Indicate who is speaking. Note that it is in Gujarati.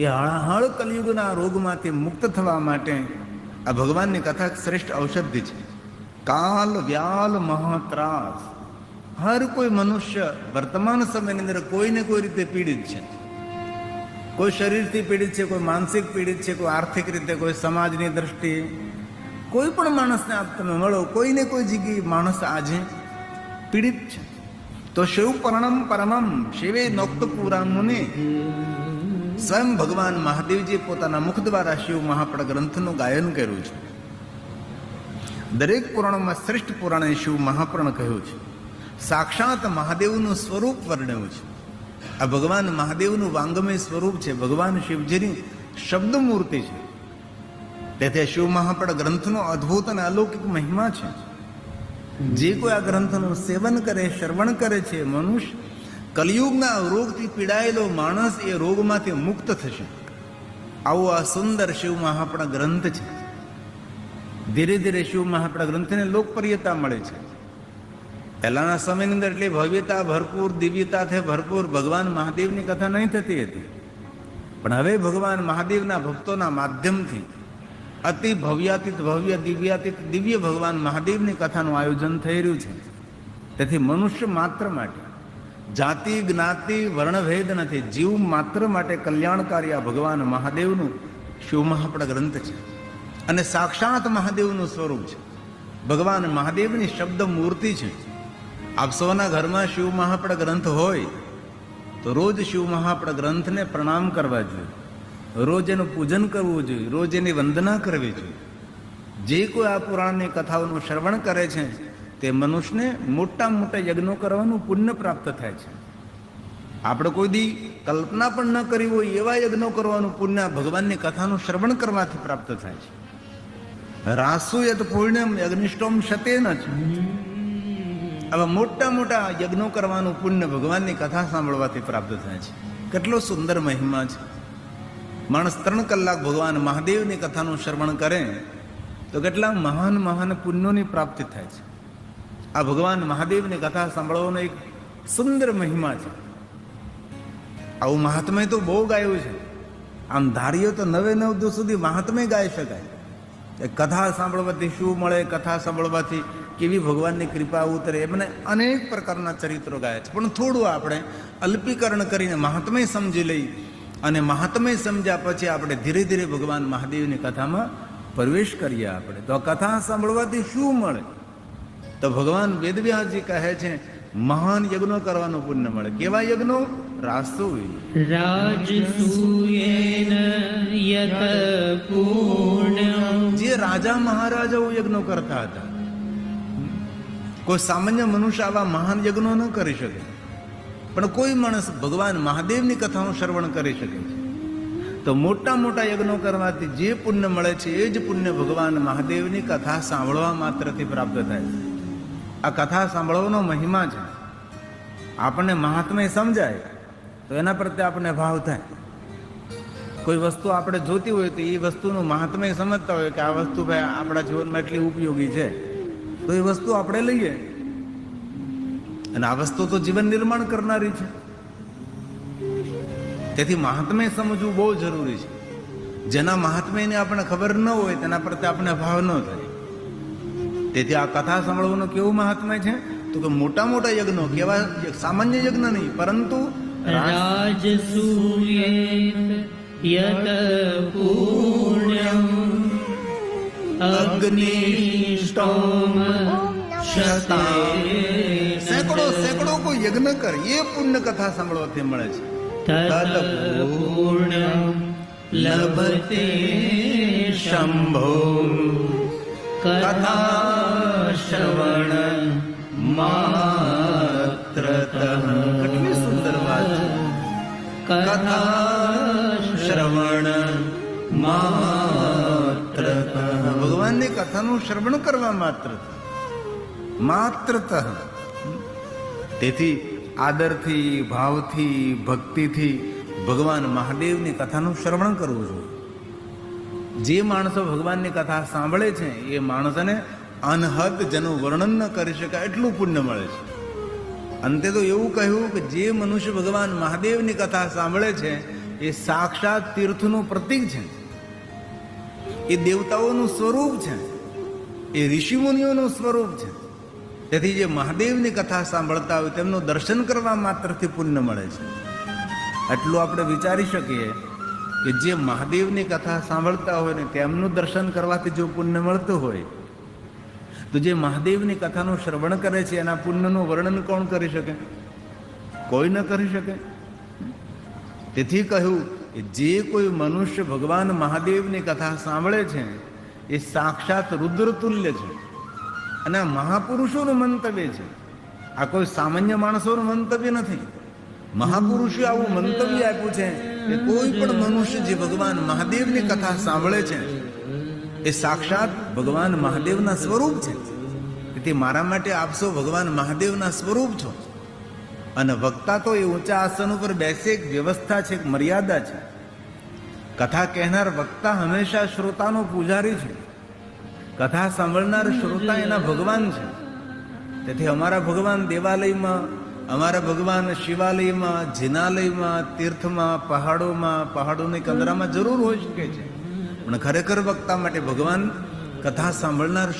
Speaker 1: એ હળહળ કલયુગના રોગમાંથી મુક્ત થવા માટે આ ભગવાનની કથા શ્રેષ્ઠ ઔષધિ છે. કાલ વ્યાલ મહાત્રાસ હર કોઈ મનુષ્ય વર્તમાન સમયની અંદર કોઈને કોઈ રીતે પીડિત છે. કોઈ શરીરથી પીડિત છે, કોઈ માનસિક પીડિત છે, કોઈ આર્થિક રીતે, કોઈ સમાજની દ્રષ્ટિએ. કોઈ પણ માણસને આપ તમે મળો કોઈને કોઈ જગ્યાએ માણસ આજે પીડિત છે. તો શિવ પરણમ પરમમ શિવે નોક્ત પુરાણોને સ્વયં ભગવાન મહાદેવજીએ પોતાના મુખ દ્વારા શિવ મહાપડ ગ્રંથનું ગાયન કર્યું છે. દરેક પુરાણોમાં શ્રેષ્ઠ પુરાણે શિવ મહાપુરાણ કહ્યું છે. સાક્ષાત મહાદેવનું સ્વરૂપ વર્ણવ્યું છે. આ ભગવાન મહાદેવનું વાંગમય સ્વરૂપ છે. ભગવાન શિવજીની શબ્દ મૂર્તિ છે. તેથી શિવ મહાપડ ગ્રંથનો અદ્ભુત અને અલૌકિક મહિમા છે. જે કોઈ આ ગ્રંથનું સેવન કરે, શ્રવણ કરે છે, મનુષ્ય કલયુગના રોગથી પીડાયેલો માણસ એ રોગમાંથી મુક્ત થશે. આવો આ સુંદર શિવ મહાપણા ગ્રંથ છે. ધીરે ધીરે શિવ મહાપણા ગ્રંથને લોકપ્રિયતા મળે છે. પહેલાના સમયની અંદર એટલી ભવ્યતા, ભરપૂર દિવ્યતાથી ભરપૂર ભગવાન મહાદેવની કથા નહીં થતી હતી. પણ હવે ભગવાન મહાદેવના ભક્તોના માધ્યમથી અતિ ભવ્યાતીત, ભવ્ય દિવ્યાતીત, દિવ્ય ભગવાન મહાદેવની કથાનું આયોજન થઈ રહ્યું છે. તેથી મનુષ્ય માત્ર માટે જાતિ, જ્ઞાતિ, વર્ણભેદ નથી. જીવ માત્ર માટે કલ્યાણકારી આ ભગવાન મહાદેવનું શિવ મહાપડ ગ્રંથ છે. અને સાક્ષાત મહાદેવનું સ્વરૂપ છે. ભગવાન મહાદેવની શબ્દ મૂર્તિ છે. આપ સૌના ઘરમાં શિવ મહાપડ ગ્રંથ હોય, તો રોજ શિવ મહાપડ ગ્રંથને પ્રણામ કરવા જોઈએ. રોજ એનું પૂજન કરવું જોઈએ. રોજ એની વંદના કરવી જોઈએ. જે કોઈ આ પુરાણની કથાઓનું શ્રવણ કરે છે તે મનુષ્યને મોટા મોટા યજ્ઞો કરવાનું પુણ્ય પ્રાપ્ત થાય છે. આપણે કોઈ દી કલ્પના પણ ન કરી હોય એવા યજ્ઞો કરવાનું પુણ્ય ભગવાનની કથાનું શ્રવણ કરવાથી પ્રાપ્ત થાય છે. રાસુ યત પુણ્યમ યજ્ઞિષ્ટોમ શતેન જ. આવા મોટા મોટા યજ્ઞો કરવાનું પુણ્ય ભગવાનની કથા સાંભળવાથી પ્રાપ્ત થાય છે. કેટલો સુંદર મહિમા છે. માણસ ત્રણ કલાક ભગવાન મહાદેવની કથાનું શ્રવણ કરે તો કેટલા મહાન મહાન પુણ્યોની પ્રાપ્તિ થાય છે. આ ભગવાન મહાદેવની કથા સાંભળવાનો એક સુંદર મહિમા છે. આવું મહાત્મય તો બહુ ગાયું છે. આમ ધારીએ તો નવે નવ દિવસ સુધી મહાત્મય ગાઈ શકાય. એ કથા સાંભળવાથી શું મળે, કથા સાંભળવાથી કેવી ભગવાનની કૃપા ઉતરે એમને અનેક પ્રકારના ચરિત્રો ગાયા છે. પણ થોડું આપણે અલ્પીકરણ કરીને મહાત્મય સમજી લઈ અને મહાત્મય સમજ્યા પછી આપણે ધીરે ધીરે ભગવાન મહાદેવની કથામાં પ્રવેશ કરીએ આપણે. તો આ કથા સાંભળવાથી શું મળે? તો ભગવાન વેદવ્યાસજી કહે છે મહાન યજ્ઞો કરવાનું પુણ્ય મળે કેવા યજ્ઞો? રાસો
Speaker 2: રાજસૂયેન યત પૂર્ણમ.
Speaker 1: જે રાજા મહારાજાઓ યજ્ઞો કરતા હતા. કોઈ સામાન્ય મનુષ્ય આવા મહાન યજ્ઞો ન કરી શકે. પણ કોઈ માણસ ભગવાન મહાદેવની કથાનું શ્રવણ કરી શકે છે. તો મોટા મોટા યજ્ઞો કરવાથી જે પુણ્ય મળે છે એ જ પુણ્ય ભગવાન મહાદેવની કથા સાંભળવા માત્રથી પ્રાપ્ત થાય છે. આ કથા સાંભળવાનો મહિમા છે. આપણને મહાત્મય સમજાય, તો એના પ્રત્યે આપણને ભાવ થાય. કોઈ વસ્તુ આપણે જોતી હોય તો એ વસ્તુનું મહાત્મય સમજતા હોય કે આ વસ્તુ ભાઈ આપણા જીવનમાં એટલી ઉપયોગી છે. તો એ વસ્તુ આપણે લઈએ. અને આ વસ્તુ તો જીવન નિર્માણ કરનારી છે. તેથી મહાત્મય સમજવું બહુ જરૂરી છે. જેના મહાત્મયને આપણને ખબર ન હોય તેના પ્રત્યે આપણને ભાવ ન થાય. તેથી આ કથા સાંભળવાનું કેવું મહાત્મય છે? તો કે મોટા મોટા યજ્ઞો કેવા સામાન્ય યજ્ઞ નહીં પરંતુ
Speaker 2: અગ્નિષ્ટોમ શતે
Speaker 1: સેંકડો સેંકડો કોઈ યજ્ઞ કર એ પુણ્ય કથા સાંભળવાથી મળે છે.
Speaker 2: પૂર્ણમ લભતે શંભો. કથા શ્રવણ માત્રતઃ
Speaker 1: કેટલી સુંદર વાત
Speaker 2: કથા શ્રવણ માત્રતઃ
Speaker 1: ભગવાનની કથાનું શ્રવણ કરવા માત્ર માત્ર તેથી આદરથી, ભાવથી, ભક્તિથી ભગવાન મહાદેવની કથાનું શ્રવણ કરવું જોઈએ। જે માણસો ભગવાનની કથા સાંભળે છે, એ માણસને અનહદ જેનું વર્ણન ન કરી શકાય એટલું પુણ્ય મળે છે. અંતે તો એવું કહ્યું કે જે મનુષ્ય ભગવાન મહાદેવની કથા સાંભળે છે, એ સાક્ષાત તીર્થનું પ્રતીક છે. એ દેવતાઓનું સ્વરૂપ છે. એ ઋષિમુનિઓનું સ્વરૂપ છે. તેથી જે મહાદેવની કથા સાંભળતા હોય તેમનું દર્શન કરવા માત્રથી પુણ્ય મળે છે. એટલું આપણે વિચારી શકીએ કે જે મહાદેવની કથા સાંભળતા હોય ને તેમનું દર્શન કરવાથી જો પુણ્ય મળતું હોય, તો જે મહાદેવની કથાનું શ્રવણ કરે છે, એના પુણ્યનું વર્ણન કોણ કરી શકે? કોઈ ન કરી શકે. તેથી કહ્યું કે જે કોઈ મનુષ્ય ભગવાન મહાદેવની કથા સાંભળે છે, એ સાક્ષાત રુદ્ર તુલ્ય છે. અને મહાપુરુષોનું મંતવ્ય છે. આ કોઈ સામાન્ય માણસોનું મંતવ્ય નથી. મહાપુરુષે આવું મંતવ્ય આપ્યું છે કે કોઈ પણ મનુષ્ય જે ભગવાન મહાદેવની કથા સાંભળે છે, એ સાક્ષાત ભગવાન મહાદેવના સ્વરૂપ છે. તેથી મારા માટે આપશો ભગવાન મહાદેવના સ્વરૂપ છો. અને વક્તા તો એ ઊંચા આસન ઉપર બેસે, એક વ્યવસ્થા છે, એક મર્યાદા છે. કથા કહેનાર વક્તા હંમેશા શ્રોતાનો પૂજારી છે. કથા સાંભળનાર શ્રોતા એના ભગવાન છે. તેથી અમારા ભગવાન દેવાલયમાં અમારા ભગવાન શિવાલયમાં, જિનાલયમાં, તીર્થમાં, પહાડોમાં, પહાડોની કંદરામાં જરૂર હોઈ શકે છે. પણ ખરેખર વક્તા માટે ભગવાન કથા સાંભળનાર